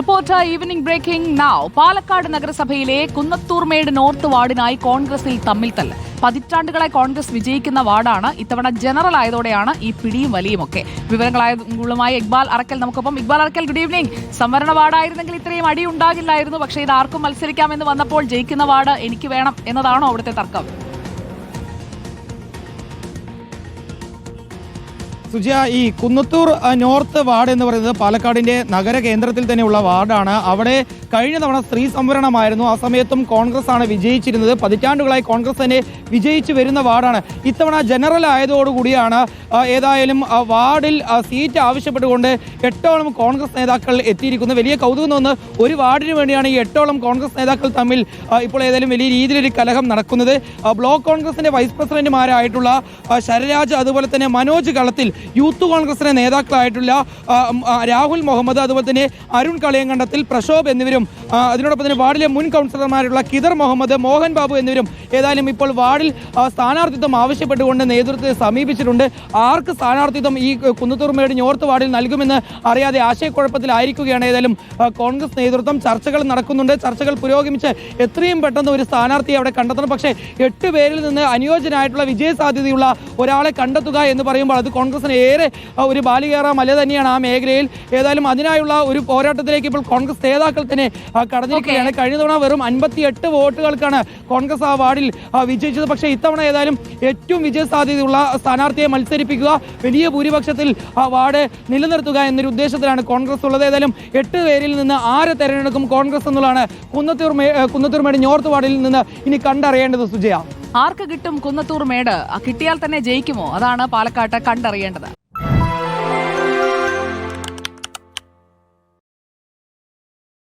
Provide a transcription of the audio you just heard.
Reporter evening breaking നാവ് പാലക്കാട് നഗരസഭയിലെ Kunnathurmedu north വാർഡിനായി കോൺഗ്രസിൽ തമ്മിൽ തല്ല് പതിറ്റാണ്ടുകളായി കോൺഗ്രസ് വിജയിക്കുന്ന വാർഡാണ്. ഇത്തവണ ജനറൽ ആയതോടെയാണ് ഈ പിടിയും വലിയുമൊക്കെ. വിവരങ്ങളായതുമായി ഇക്ബാൽ അറക്കൽ നമുക്കൊപ്പം. ഇക്ബാൽ അറക്കൽ ഗുഡ് ഈവനിംഗ് സംവരണ വാർഡായിരുന്നെങ്കിൽ ഇത്രയും അടി ഉണ്ടാകില്ലായിരുന്നു. പക്ഷേ ഇത് ആർക്കും മത്സരിക്കാമെന്ന് വന്നപ്പോൾ ജയിക്കുന്ന വാർഡ് എനിക്ക് വേണം എന്നതാണോ അവിടുത്തെ തർക്കം? സുജയ ഈ കുന്നത്തൂർ നോർത്ത് വാർഡ് എന്ന് പറയുന്നത് പാലക്കാടിന്റെ നഗര കേന്ദ്രത്തിൽ തന്നെയുള്ള വാർഡാണ്. അവിടെ കഴിഞ്ഞ തവണ സ്ത്രീ സംവരണമായിരുന്നു. ആ സമയത്തും കോൺഗ്രസ് ആണ് വിജയിച്ചിരുന്നത്. പതിറ്റാണ്ടുകളായി കോൺഗ്രസ് തന്നെ വിജയിച്ചു വരുന്ന വാർഡാണ്. ഇത്തവണ ജനറൽ ആയതോടുകൂടിയാണ് ഏതായാലും വാർഡിൽ സീറ്റ് ആവശ്യപ്പെട്ടുകൊണ്ട് എട്ടോളം കോൺഗ്രസ് നേതാക്കൾ എത്തിയിരിക്കുന്നത് വലിയ കൗതുകം തോന്നുന്നു ഒരു വാർഡിന് വേണ്ടിയാണ് ഈ എട്ടോളം കോൺഗ്രസ് നേതാക്കൾ തമ്മിൽ ഇപ്പോൾ ഏതായാലും വലിയ രീതിയിലൊരു കലഹം നടക്കുന്നത്. ബ്ലോക്ക് കോൺഗ്രസിന്റെ വൈസ് പ്രസിഡന്റുമാരായിട്ടുള്ള ശരരാജ് അതുപോലെ തന്നെ മനോജ് കളത്തിൽ യൂത്ത് കോൺഗ്രസിന്റെ നേതാക്കളായിട്ടുള്ള രാഹുൽ മുഹമ്മദ് അതുപോലെ തന്നെ അരുൺ കളിയങ്കണ്ടത്തിൽ പ്രശോഭ് എന്നിവരും അതിനോടൊപ്പം തന്നെ വാർഡിലെ മുൻ കൗൺസിലർമാരുള്ള കിദർ മുഹമ്മദ് മോഹൻ ബാബു എന്നിവരും ഏതായാലും ഇപ്പോൾ വാർഡിൽ സ്ഥാനാർത്ഥിത്വം ആവശ്യപ്പെട്ടുകൊണ്ട് നേതൃത്വത്തെ സമീപിച്ചിട്ടുണ്ട്. ആർക്ക് സ്ഥാനാർത്ഥിത്വം ഈ കുന്നത്തൂർമേട് നോർത്ത് വാർഡിൽ നൽകുമെന്ന് അറിയാതെ ആശയക്കുഴപ്പത്തിലായിരിക്കുകയാണ് ഏതായാലും കോൺഗ്രസ് നേതൃത്വം. ചർച്ചകൾ നടക്കുന്നുണ്ട്. ചർച്ചകൾ പുരോഗമിച്ച് എത്രയും പെട്ടെന്ന് ഒരു സ്ഥാനാർത്ഥിയെ അവിടെ കണ്ടെത്തണം. പക്ഷേ എട്ട് പേരിൽ നിന്ന് അനുയോജ്യനായിട്ടുള്ള വിജയ സാധ്യതയുള്ള ഒരാളെ കണ്ടെത്തുക എന്ന് പറയുമ്പോൾ അത് കോൺഗ്രസിന് ഏറെ ഒരു ബാലികേറ മല തന്നെയാണ് ആ മേഖലയിൽ. ഏതായാലും അതിനായുള്ള ഒരു പോരാട്ടത്തിലേക്ക് ഇപ്പോൾ കോൺഗ്രസ് നേതാക്കൾ തന്നെ കടന്നിരിക്കുകയാണ്. കഴിഞ്ഞ തവണ വെറും അൻപത്തി എട്ട് വോട്ടുകൾക്കാണ് കോൺഗ്രസ് ആ വാർഡിൽ വിജയിച്ചത്. പക്ഷേ ഇത്തവണ ഏതായാലും ഏറ്റവും വിജയ സാധ്യതയുള്ള സ്ഥാനാർത്ഥിയെ മത്സരിപ്പിക്കുക വലിയ ഭൂരിപക്ഷത്തിൽ ആ വാർഡ് നിലനിർത്തുക എന്നൊരു ഉദ്ദേശത്തിലാണ് കോൺഗ്രസ് ഉള്ളത്. ഏതായാലും എട്ട് പേരിൽ നിന്ന് ആരെ തെരഞ്ഞെടുക്കും കോൺഗ്രസ് എന്നുള്ളതാണ് കുന്നത്തൂർ കുന്നത്തൂർ മേടി കുന്നത്തൂർമേട് നോർത്ത് വാർഡിൽ നിന്ന് ഇനി കണ്ടറിയേണ്ടത് സുജയ. ആർക്ക് കിട്ടും കുന്നത്തൂർ മേട്? കിട്ടിയാൽ തന്നെ ജയിക്കുമോ? അതാണ് പാലക്കാട്ട് കണ്ടറിയേണ്ടത്.